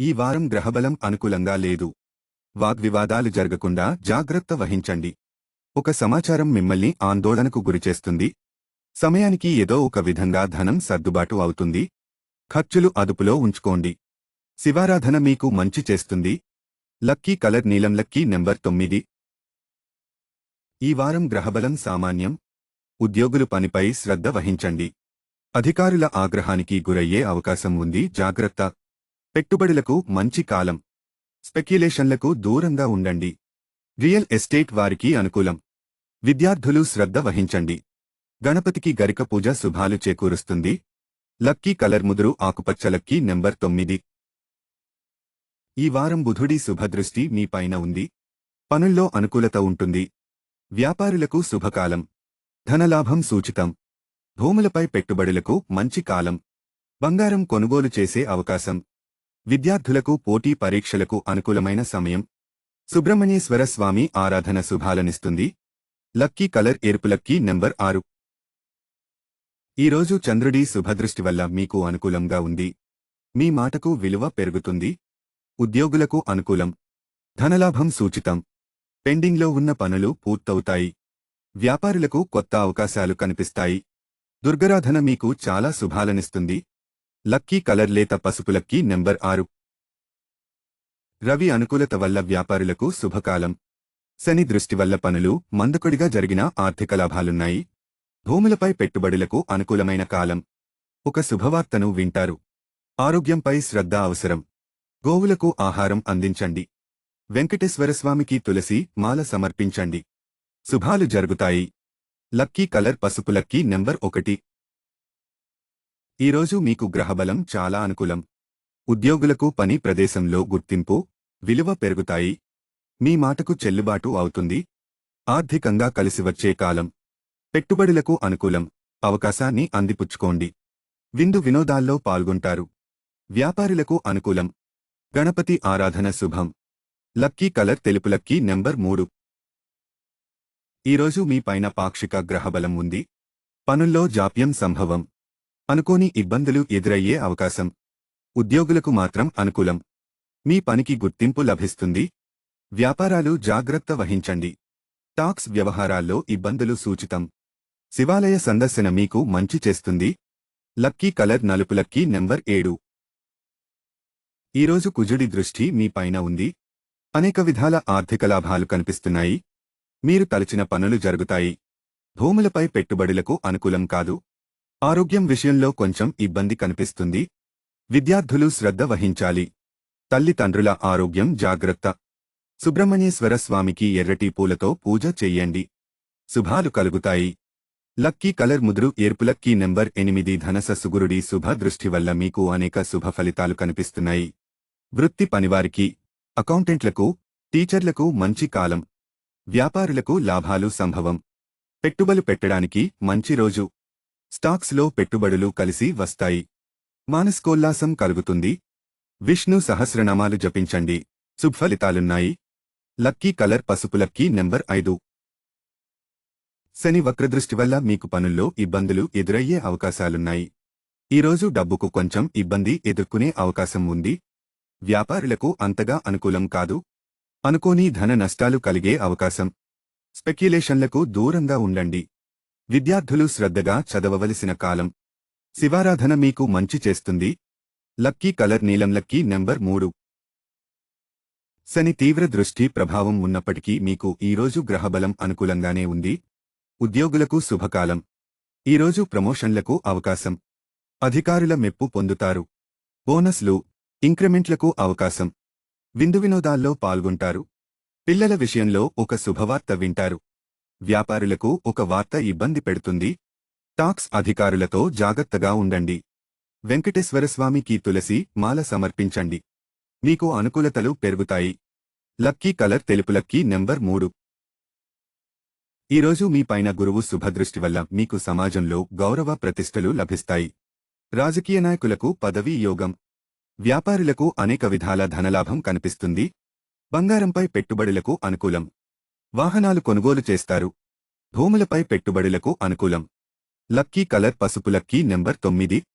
ఈ వారం గ్రహబలం అనుకూలంగా లేదు. వాగ్వివాదాలు జరగకుండా జాగ్రత్త వహించండి. ఒక సమాచారం మిమ్మల్ని ఆందోళనకు గురిచేస్తుంది. సమయానికి ఏదో ఒక విధంగా ధనం సర్దుబాటు అవుతుంది. ఖర్చులు అదుపులో ఉంచుకోండి. శివారాధన మీకు మంచి చేస్తుంది. లక్కీ కలర్ నీలం లక్కీ నెంబర్ తొమ్మిది. ఈ వారం గ్రహబలం సామాన్యం. ఉద్యోగులు పనిపై శ్రద్ధ వహించండి. అధికారుల ఆగ్రహానికి గురయ్యే అవకాశం ఉంది. జాగ్రత్త. పెట్టుబడులకు మంచి కాలం. స్పెక్యులేషన్లకు దూరంగా ఉండండి. రియల్ ఎస్టేట్ వారికి అనుకూలం. విద్యార్థులు శ్రద్ధ వహించండి. గణపతికి గరిక పూజ శుభాలు చేకూరుస్తుంది. లక్కీ కలర్ ముదురు ఆకుపచ్చ లక్కీ నెంబర్ తొమ్మిది. ఈ వారం బుధుడి శుభదృష్టి మీ పైన ఉంది. పనుల్లో అనుకూలత ఉంటుంది. వ్యాపారులకు శుభకాలం. ధనలాభం సూచితం. భూములపై పెట్టుబడులకు మంచి కాలం. బంగారం కొనుగోలు చేసే అవకాశం. విద్యార్థులకు పోటీ పరీక్షలకు అనుకూలమైన సమయం. సుబ్రహ్మణ్యేశ్వర స్వామి ఆరాధన శుభాలనిస్తుంది. లక్కీ కలర్ ఎరుపు లక్కీ నెంబర్ ఆరు. ఈరోజు చంద్రుడి శుభదృష్టి వల్ల మీకు అనుకూలంగా ఉంది. మీ మాటకు విలువ పెరుగుతుంది. ఉద్యోగులకు అనుకూలం. ధనలాభం సూచితం. పెండింగ్లో ఉన్న పనులు పూర్తవుతాయి. వ్యాపారులకు కొత్త అవకాశాలు కనిపిస్తాయి. దుర్గరాధన మీకు చాలా శుభాలనిస్తుంది. లక్కీ కలర్ లేత పసుపు లక్కీ నెంబర్ ఆరు. రవి అనుకూలత వల్ల వ్యాపారులకు శుభకాలం. శని దృష్టి వల్ల పనులు మందకొడిగా జరిగిన ఆర్థిక లాభాలున్నాయి. భూములపై పెట్టుబడులకు అనుకూలమైన కాలం. ఒక శుభవార్తను వింటారు. ఆరోగ్యంపై శ్రద్ధ అవసరం. గోవులకు ఆహారం అందించండి. వెంకటేశ్వరస్వామికి తులసి మాల సమర్పించండి. శుభాలు జరుగుతాయి. లక్కీ కలర్ పసుపు లక్కీ నెంబర్ ఒకటి. ఈరోజు మీకు గ్రహబలం చాలా అనుకూలం. ఉద్యోగులకు పని ప్రదేశంలో గుర్తింపు విలువ పెరుగుతాయి. మీ మాటకు చెల్లుబాటు అవుతుంది. ఆర్థికంగా కలిసివచ్చే కాలం. పెట్టుబడులకు అనుకూలం. అవకాశాన్ని అందిపుచ్చుకోండి. విందు వినోదాల్లో పాల్గొంటారు. వ్యాపారులకు అనుకూలం. గణపతి ఆరాధన శుభం. లక్కీ కలర్ తెలుపు లక్కీ నెంబర్ మూడు. ఈరోజు మీ పైన పాక్షిక గ్రహబలం ఉంది. పనుల్లో జాప్యం సంభవం. అనుకోని ఇబ్బందులు ఎదురయ్యే అవకాశం. ఉద్యోగులకు మాత్రం అనుకూలం. మీ పనికి గుర్తింపు లభిస్తుంది. వ్యాపారాలు జాగ్రత్త వహించండి. టాక్స్ వ్యవహారాల్లో ఇబ్బందులు సూచితం. శివాలయ సందర్శన మీకు మంచి చేస్తుంది. లక్కీ కలర్ నలుపు లక్కీ నెంబర్ ఏడు. ఈరోజు కుజుడి దృష్టి మీ పైన ఉంది. అనేక విధాల ఆర్థిక లాభాలు కనిపిస్తున్నాయి. మీరు తలచిన పనులు జరుగుతాయి. భూములపై పెట్టుబడులకు అనుకూలం కాదు. ఆరోగ్యం విషయంలో కొంచెం ఇబ్బంది కనిపిస్తుంది. విద్యార్థులు శ్రద్ధ వహించాలి. తల్లిదండ్రుల ఆరోగ్యం జాగ్రత్త. సుబ్రహ్మణ్యేశ్వర స్వామికి ఎర్రటి పూలతో పూజ చెయ్యండి శుభాలు కలుగుతాయి. లక్కీ కలర్ ముద్రు ఎరుపు లక్కీ నెంబర్ ఎనిమిది ధనస సుగురుడి శుభ దృష్టి వల్ల మీకు అనేక శుభ ఫలితాలు కనిపిస్తున్నాయి. వృత్తి పనివారికి అకౌంటెంట్లకు టీచర్లకు మంచి కాలం. వ్యాపారులకు లాభాలు సంభవం. పెట్టుబలు పెట్టడానికి మంచి రోజు. స్టాక్స్లో పెట్టుబడులు కలిసి వస్తాయి. మానస్కోల్లాసం కలుగుతుంది. విష్ణు సహస్రనామాలు జపించండి. శుభఫలితాలున్నాయి. లక్కీ కలర్ పసుపు లక్కీ నెంబర్ ఐదు. శని వక్రదృష్టి వల్ల మీకు పనుల్లో ఇబ్బందులు ఎదురయ్యే అవకాశాలున్నాయి. ఈరోజు డబ్బుకు కొంచెం ఇబ్బంది ఎదుర్కొనే అవకాశం ఉంది. వ్యాపారులకు అంతగా అనుకూలం కాదు. అనుకోని ధన నష్టాలు కలిగే అవకాశం. స్పెక్యులేషన్లకు దూరంగా ఉండండి. విద్యార్థులు శ్రద్ధగా చదవవలసిన కాలం. శివారాధన మీకు మంచి చేస్తుంది. లక్కీ కలర్ నీలం లక్కీ నెంబర్ మూడు. శని తీవ్ర దృష్టి ప్రభావం ఉన్నప్పటికీ మీకు ఈరోజు గ్రహబలం అనుకూలంగానే ఉంది. ఉద్యోగులకు శుభకాలం. ఈరోజు ప్రమోషన్లకు అవకాశం. అధికారుల మెప్పు పొందుతారు. బోనస్లు ఇంక్రిమెంట్లకు అవకాశం. విందు వినోదాల్లో పాల్గొంటారు. పిల్లల విషయంలో ఒక శుభవార్త వింటారు. వ్యాపారులకు ఒక వార్త ఇబ్బంది పెడుతుంది. టాక్స్ అధికారులతో జాగ్రత్తగా ఉండండి. వెంకటేశ్వరస్వామికి తులసి మాల సమర్పించండి. మీకు అనుకూలతలు పెరుగుతాయి. లక్కీ కలర్ తెలుపు లక్కీ నెంబర్ మూడు. ఈరోజు మీ పైన గురువు శుభదృష్టి వల్ల మీకు సమాజంలో గౌరవ ప్రతిష్టలు లభిస్తాయి. రాజకీయ నాయకులకు పదవీ యోగం. వ్యాపారులకు అనేక విధాల ధనలాభం కనిపిస్తుంది. బంగారంపై పెట్టుబడులకు అనుకూలం. వాహనాలు కొనుగోలు చేస్తారు. భూములపై పెట్టుబడులకు అనుకూలం. లక్కీ కలర్ పసుపు లక్కీ నెంబర్ తొమ్మిది.